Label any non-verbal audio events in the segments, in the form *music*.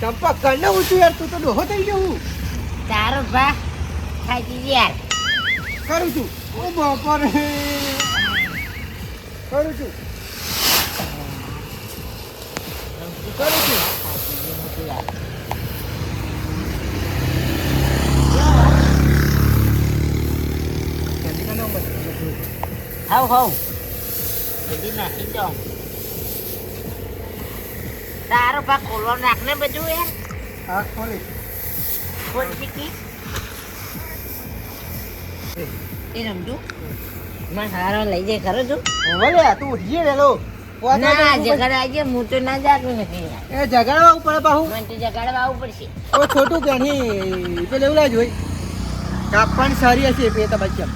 ચંપા કને ઊંચું યાર તું તો ડોહો થઈ ગયો હું. તારો ભા ખાઈ યાર. કરું છું. ઓ બાપા રે. કરું છું. કરું છું. હવ બધી નાખી દો. તારો ભા ખોલવા નાખ ને બધું યાર હા ખોલી. ખોલ શીખી. એ રમતું મને હારો લઈ જાય ખરો તું? ભલે તું ઉઠીએ ના જગાડ હું તો ના જાગું. નથી એ જગાડવા ઉપર બાહુ મને તો જગાડવા પડશે ઓ છોટું કે નહીં પેલું લાજ હોય. કાપવાની સારી હશે બે તબક્કા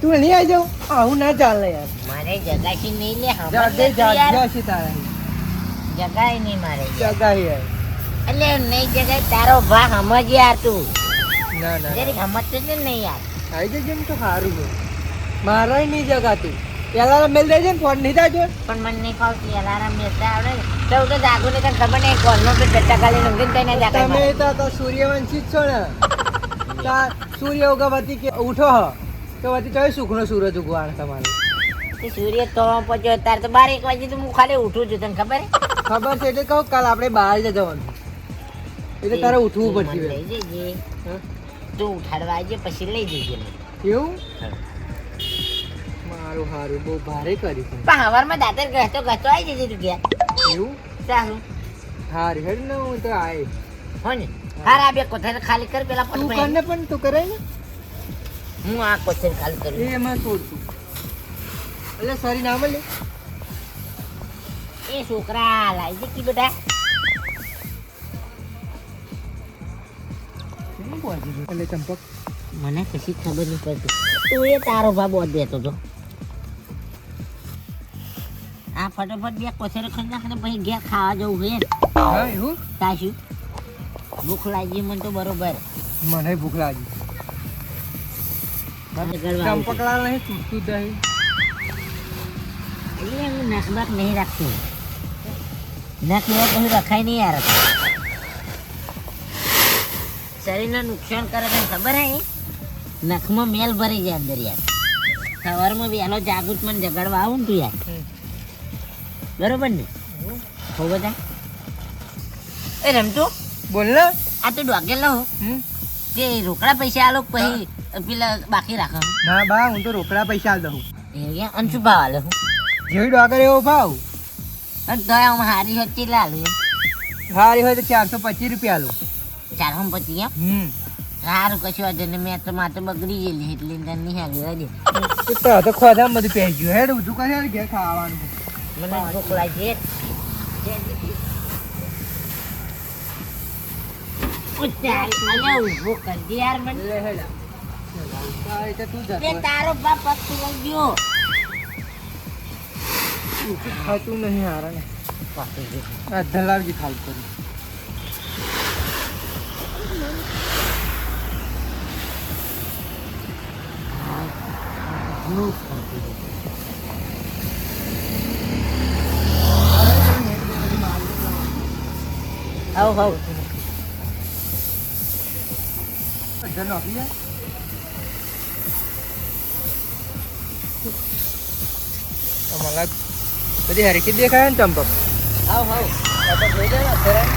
તું નહીં આવી જાઉં. આવું ના ચાલે યાર. મારે જગાશી નહીં લે જા હમણાં દે નથી જા યાર. જા છે તારા જગાય નહીં મારે જગાય યાર. એટલે નહીં જગાય તારો ભા સમજ યાર તું. ના ના. જરીક સમજતો છે ને યાર. આવી જજે ને તો સારું છે. મારે નહીં જગાતું. પેલા મેલ દેજે ને ફોન નહીં થાજો પણ મને નહીં ફાવતી અલાર્મ મેલતા આવડે તો તો જાગું ને તને ખબર નહીં કોલનો કે ચટ્ટા ખાલી ઊંઘીને કઈ જાગે તમે તો સૂર્યવંશી જ છો ને. *laughs* સૂર્ય ઉગવતી કે ઉઠો હ. તો પછી કયો સુખનો સૂરજ ઉગવાનો તમારે? સૂર્ય તો પહોંચ્યો તાર તો બાર એક વાગે તો હું ખાલી ઉઠું છું તને ખબર ખબર છે એટલે કહું કાલ આપણે બહાર જવાનું એટલે તારે ઉઠવું પડશે લઈ જજે. તું ઉઠાડવા આવજે પછી લઈ જજે. એવું? મારું હારું બહુ ભારે કર્યું પણ. હવારમાં દાંતર ગસતો ગસતો આવી જજે તું ગયા એવું? સારું. હારી હેડ ને હું તો આવી હો ને હારા બે કોથળી ખાલી કર પેલા તું કરને પણ તું કરે ને. હું આ ક્વેશ્ચન ખાલી કરું. એમાં છોડતું એટલે સોરી ના મળે એ છોકરા લાવી કી બેટા? એટલે ચંપક. મને કશી ખબર નહીં પડતી. તું એ તારો ભાવ બહુ દેતો હતો આ ફટાફટ બે કોથળી ખાઈ નાખ પછી ઘેર ખાવા જવું છે તાશું ભૂખ લાગી મને તો બરોબર. મને ભૂખ લાગી. ચંપકલાલ નહીં? તૂટતું નહીં એટલે હું નખબાક નહીં રાખતું. નખ લેવા પછી રખાય નહીં યાર શરીરને નુકસાન કરે તને ખબર હે? નખમાં મેલ ભરી જાય અંદર યાર સવારમાં વહેલો જાગૃત મને જગાડવા આવું ને તું યાર. બરોબર ને? હો બધા. એ રમતું બોલ આ તો ડોગેલો? તે રોકડા પૈસા આલો પછી પેલા બાકી રાખો. ના બા હું તો રોકડા પૈસા આલ દઉં. એ અંશુ ભાવ આલો. જેવી ડોગર એવો ભાવ. અને તો આમ હારી હતી લાલ સારી હોય તો ચારસો પચીસ રૂપિયા આલું. ચારસો પચીસ એમ? હમ. સારું કશું વાંધો ને મેં તો માથે બગડી ગયેલી એટલે તને નહીં આવી હજુ તો તો તો ખોદા બધું પહેરી ગયું હેડ ઊંધું કરે ઘેર ખાવાનું. મને ભૂખ લાગી ઊભો કરી દે યાર મને. લે હેડ આ રીતે તું જતો તે તારો બાપ પક્ષી લઈ ગયો ઊંચું ખાતું નહીં હારા ને પક્ષી ગયો. આ ધલાવજી ખાલ કરી ઘણું ખાતું છે. હવ હવ જાય અમારા બધી હરખી દેખાય ને ચંપક. આવું દઉં.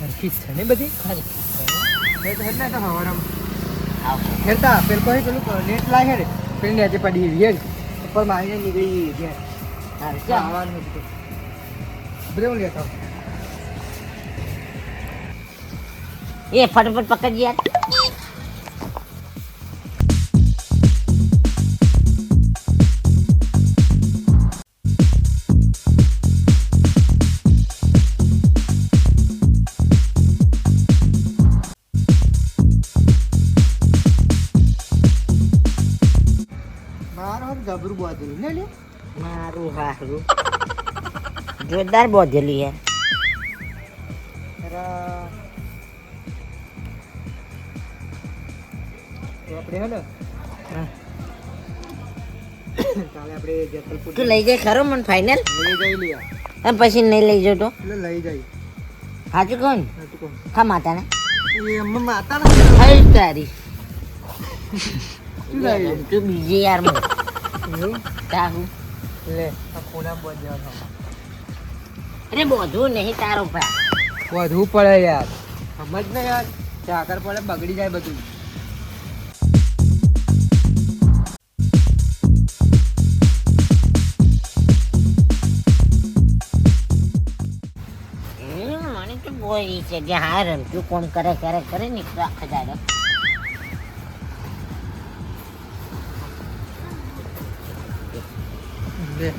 હરખી છે ને બધી? હેડ હેડ ને તો હવારામ. આવ. હેડતા પેલ પેલું નેટ લાગે ને પેલી નેચે પડી એવી ઉપર મારીને નીકળી ગઈ છે. આવવાનું બધે હું લેતા. એ ફટાફટ પકડી યાર. ને હારું જોરદાર બોધેલી યાર આપણે હે ને? કાલે આપણે જેતલપુર તું લઈ જાય ખરો મને ફાઇનલ લઈ જઈ લ્યા. અને પછી નહીં લઈ જાવ તો? એટલે લઈ માતાને? અમ્મા માતા ના હઈ તારી. તું બીજી યાર તાહુ. લે આ બોધ દેવાનો અરે બોધવું નહીં તારો ભાઈ. બધું પડે યાર. સમજ ને યાર ચાકર પડે બગડી જાય બધું. મને તો ઈ છે કે હા રમતું કોણ કરે કરે કરે ને આખા દાડો. લે.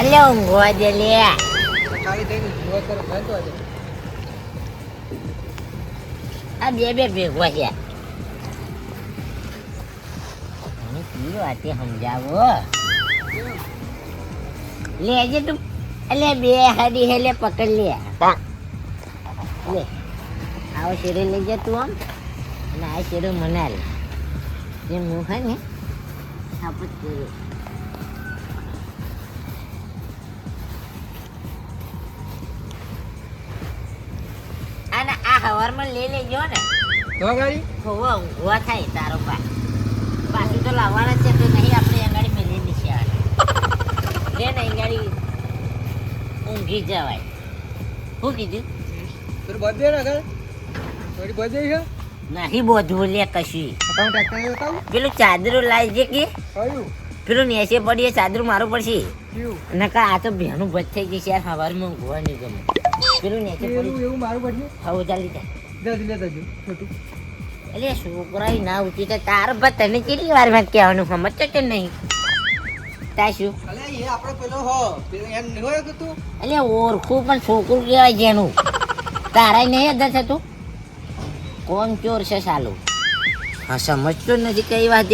અલે ઊંઘવા દે લે. ખાલી થઈને જોવા કરો ભાઈ તો આજે. આ બે બે ભેગવા છે. મને પી વાતે સમજાવો. લેજે તું અલે બે હાડી હેલે પકડ લે. લે આવો શેરે લઈ જા તું આમ. અને આ શેરો મને લે જે હું ને? સાપત કર્યો અને આ હવારમાં લઈ લેજો ને. તો ગાડી? હોવા થાય તારો પા પાછું તો લાવવાના છે તો નહીં આપણે અંગાડી મેલી નીચે આવે લે ને અંગાડી ઊંઘી જવાય. શું કીધું? তোর બધે ના ઘર થોડી બર્થડે છે? નહીં બોધવું લે કશું. પેલું ચાદરું લાવી છે કે? પેલું નેસે પડીએ ચાદરું મારું પડશે. નકા આ તો ભેનું ભજ થઈ જશે યાર સવારમાં ઊંઘવા નહીં ગમે. પેલું નેચે એવું પડી એવું મારું પડશે? હવે ચાલી જાય. જલ્દી લેતા જો એટલે છોકરા ના ઉઠી તો તાર બા તને કેટલી વારમાં કહેવાનું સમજ કે નહીં. તા શું? અલે એ આપણો પેલો હો એમ નહીં હોય કે તું? એટલે ઓળખું પણ છોકરું કહેવાય જેનું. તારા નહીં અદર થતું? કોણ ચોર છે સાલું? હા, સમજતો નથી કઈ વાત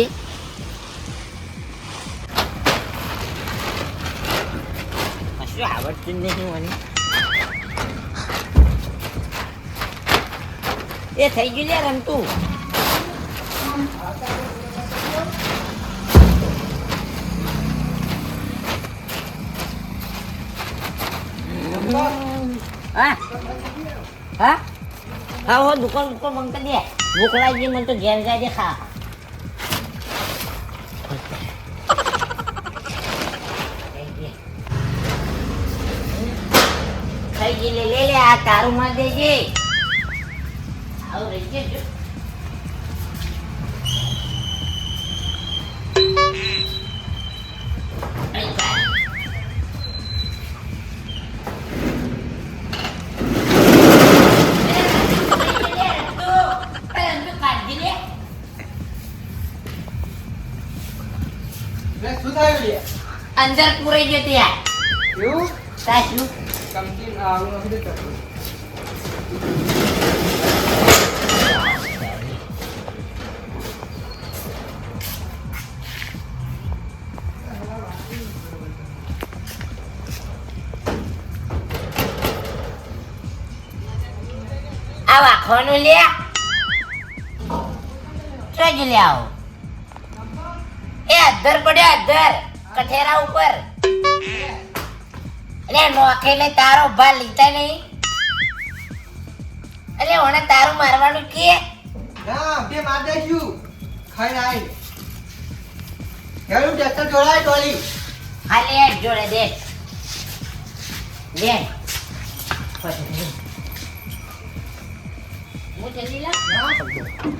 કશું આવડતું નથી મને? એ થઈ ગયું લે રમતું. હા. હા? હા હો, દુકાન દુકાન બંધ કરી દે. ભૂખ લાગી, મને તો ઘેર જાય દે ખા. ખાઈ ગઈ. લે લે આ તારું માં દેજે. આવું રહી જજો અંદર પૂરાઈ ગયો ત્યાં એવું? સાચું. કમકીન આવું નથી દેતો લે. ચોજ લે આવો. એ અધર પડ્યો અધર. કઠેરા ઉપર? અરે નોખે ને તારો ભા લીધા નહીં. અરે ઓને તારું મારવાનું કે? ના બે માર દેશું ખાઈ આઈ હેલું ટ્રેક્ટર જોડાય ટોલી હાલે જોડે દે. દે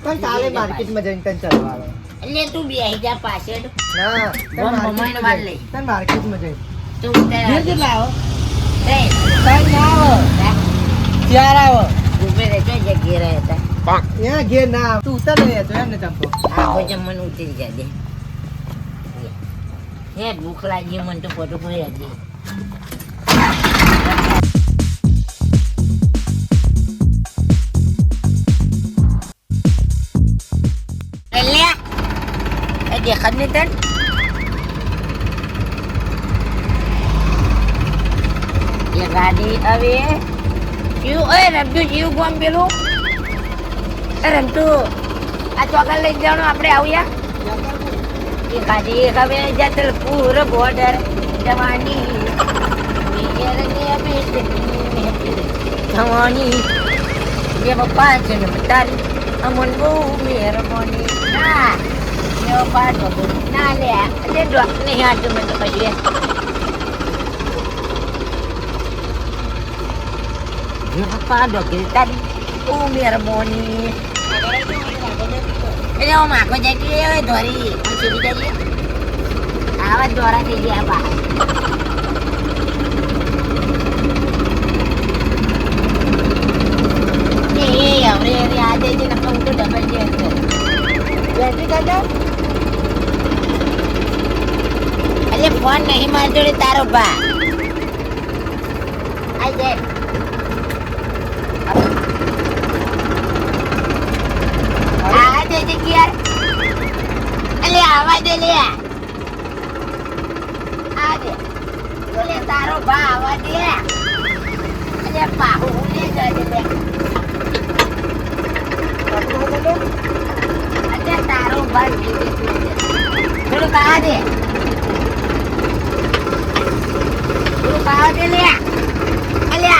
પણ ચાલે માર્કેટમાં જઈને તને ચાલવા એટલે તું બેહી જા પાછળ. ના બોલ, મમ્માઈને વાત લઈ. તને માર્કેટમાં જઈ. તું ઉતાર ઘેર કેટલા આવો? ના આવો. ચાર આવો. ઉભે રહે જો જગ્યા રહે હતા. એ ઘેર ના તું ઉતર ને તો એમ ને ચંપો. આખો જમવાનું ઉતરી જા દે. હે ભૂખ લાગી મને તો ફોટો કોઈ હતી દેખાડ ને તને એ ગાડી હવે જીવ એ રમજુ જીવ ગોમ પેલું એ રમતુ આ ચોકલ લઈ જવાનું આપણે આવ્યા એ ગાડી હવે જતલ પૂર બોર્ડર જવાની જવાની બે પપ્પા છે તારી અમન બહુ મેરમોની એવો પાડો ના લે એટલે ડોક નહીં હાચું મેં તો કહીએ એ પપ્પા ડોકી તારી બહુ મહેરબાની એટલે હું માખો કે હવે ધોરી. હું ચીડી જઈએ આવા દોરા થઈ ગયા બા. એ હવે હવે આ જઈ જઈને કહું તો ડબલ જે બેટરી કાઢો અરે ફોન નહીં માર જોડે તારો બા. આઈ જાય આ દે દે યાર. અલે આવા દે લે. આ દે. બોલે તારો બા આવા દે. અલે પાહુ લે જજે બે. અલે તારો બા દે થોડું બા દે. બા દે લે અલે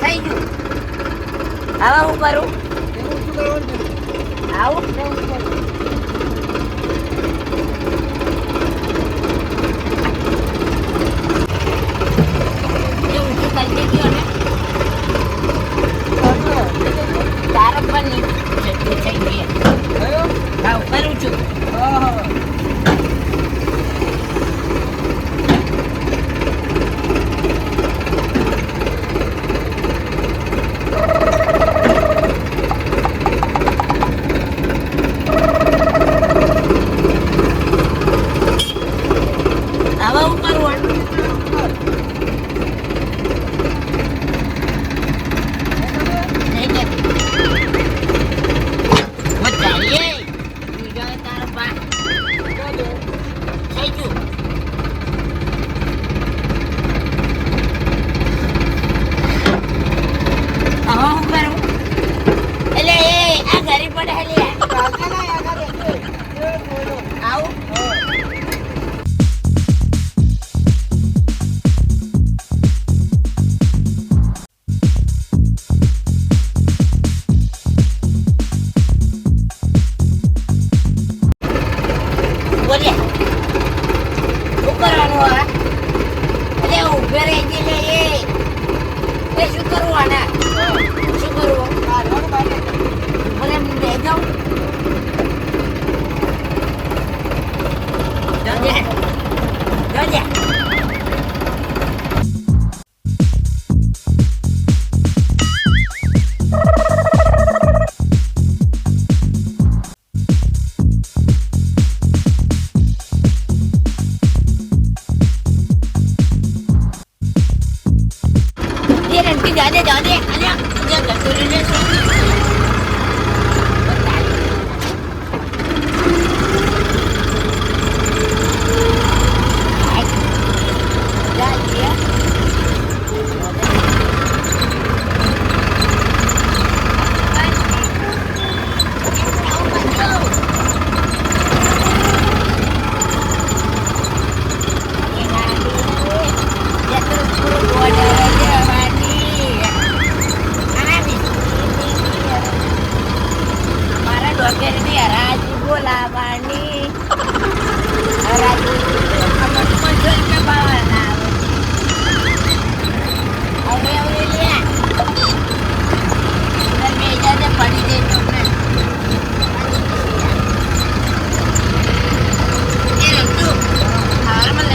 થઈ ગયું હવે હું કરું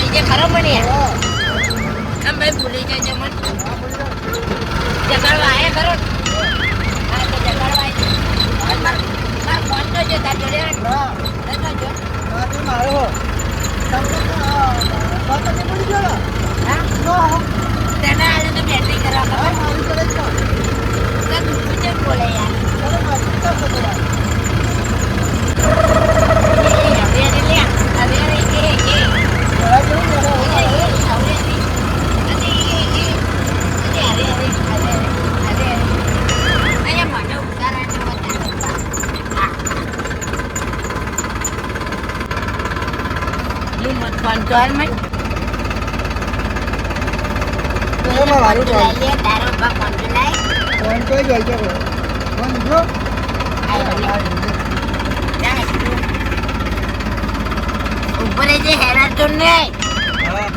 જાય ખરો ભૂલી જાય મને. જગાડવા આવ્યા ખરો હા તો જગાડવા આયા હવે માર માર ફોન તો છે તાર જોડે હા. નતો જો માથે મારો. તમને તો, આ, વાત નથી પડી ગયો ને? હા હા. તેના આજે તો બેટરી કરવા હા, ખબર મારી કરે જ ના. તો તું કેમ બોલે યાર ચાલો, માથે ચાલ તો જરા. એ હવે રે લે હવે રે એ એ જરા જેવું ને, એ હવે. એ હવે રે ફોન- ફોન તો હાલ મય. તો એમાં મારું ફોન ચાલ તો લે, તારો બા ફોન તો લાય. ફોન તો જ હોય છે બરો. ફોન જો આ લે. જાય. ઉપર એ જે હેરાન તો નહીં હા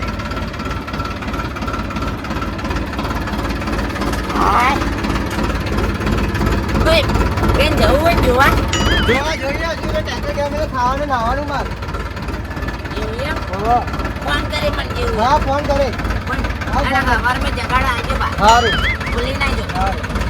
હા. કોઈ બેન જવું હોય ને જોવા જોવા જોઈએ હજુ તો ટ્રેક્ટર ગયા મેં ખાવાનું નાવાનું માર એવું એમ? હોવે. ફોન કરે પણ જેવું. હા ફોન કરે. પણ હા, મેં જગાડા આવજો બા. સારું ભૂલી ના જો સારું